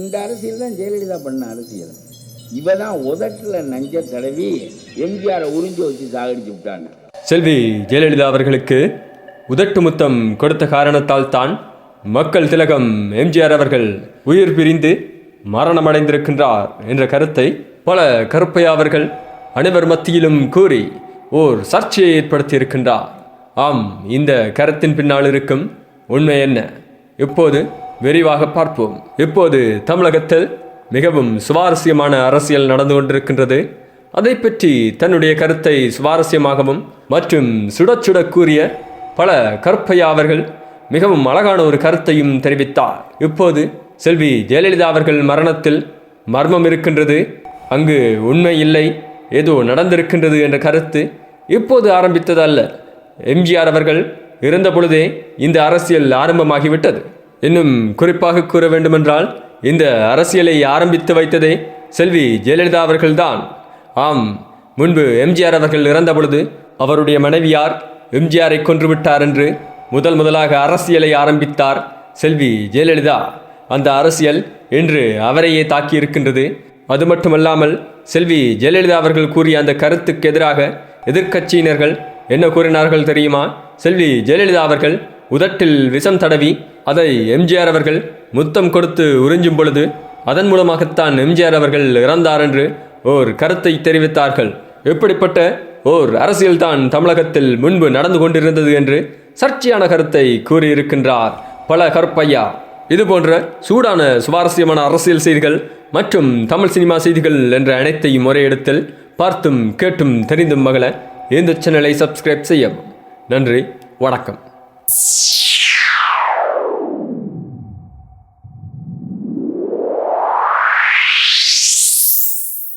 இந்த அரசியல் தான் ஜெயலலிதா பண்ண அரசியல். இவ தான் உதட்டில் நஞ்ச தடவி எம்ஜிஆரை உறிஞ்சி வச்சு சாகடிச்சு விட்டாங்க. செல்வி ஜெயலலிதா அவர்களுக்கு உதட்டு முத்தம் கொடுத்த காரணத்தால் தான் மக்கள் திலகம் எம்ஜிஆர் அவர்கள் உயிர் பிரிந்து மரணமடைந்திருக்கின்றார் என்ற கருத்தை பல கருப்பையா அவர்கள் அனைவர் மத்தியிலும் கூறி ஓர் சர்ச்சையை ஏற்படுத்தி இருக்கின்றார் ஆம் இந்த கருத்தின் பின்னால் இருக்கும் உண்மை என்ன? இப்போது விரிவாக பார்ப்போம். இப்போது தமிழகத்தில் மிகவும் சுவாரஸ்யமான அரசியல் நடந்து கொண்டிருக்கின்றது. அதை பற்றி தன்னுடைய கருத்தை சுவாரஸ்யமாகவும் மற்றும் சுட சுட கூறிய பல கற்பையா அவர்கள் மிகவும் அழகான ஒரு கருத்தையும் தெரிவித்தார். இப்போது செல்வி ஜெயலலிதா அவர்கள் மரணத்தில் மர்மம் இருக்கின்றது. அங்கு உண்மை இல்லை ஏதோ நடந்திருக்கின்றது என்ற கருத்து இப்போது ஆரம்பித்ததல்ல. எம்ஜிஆர் அவர்கள் இருந்த பொழுதே இந்த அரசியல் ஆரம்பமாகிவிட்டது. இன்னும் குறிப்பாக கூற வேண்டுமென்றால் இந்த அரசியலை ஆரம்பித்து வைத்ததே செல்வி ஜெயலலிதா அவர்கள்தான். ஆம் முன்பு எம்ஜிஆர் அவர்கள் இறந்த பொழுது அவருடைய மனைவியார் எம்ஜிஆரை கொன்றுவிட்டார் என்று முதல் முதலாக அரசியலை ஆரம்பித்தார் செல்வி ஜெயலலிதா. அந்த அரசியல் இன்று அவரையே தாக்கியிருக்கின்றது. அது மட்டுமல்லாமல் செல்வி ஜெயலலிதா அவர்கள் கூறிய அந்த கருத்துக்கு எதிராக எதிர்க்கட்சியினர்கள் என்ன கூறினார்கள் தெரியுமா? செல்வி ஜெயலலிதா அவர்கள் உதட்டில் விஷம் தடவி அதை எம்ஜிஆர் அவர்கள் முத்தம் கொடுத்து உறிஞ்சும் பொழுது அதன் மூலமாகத்தான் எம்ஜிஆர் அவர்கள் இறந்தார் என்று ஓர் கருத்தை தெரிவித்தார்கள். எப்படிப்பட்ட ஓர் அரசியல்தான் தமிழகத்தில் முன்பு நடந்து கொண்டிருந்தது என்று சர்ச்சையான கருத்தை கூறியிருக்கின்றார் பல கருப்பையா. இது போன்ற சூடான சுவாரஸ்யமான அரசியல் செய்திகள் மற்றும் தமிழ் சினிமா செய்திகள் என்ற அனைத்தையும் ஒரே இடத்தில் பார்த்தும் கேட்டும் தெரிந்தும் மகள இந்த சேனலை சப்ஸ்கிரைப் செய்யவும். நன்றி வணக்கம்.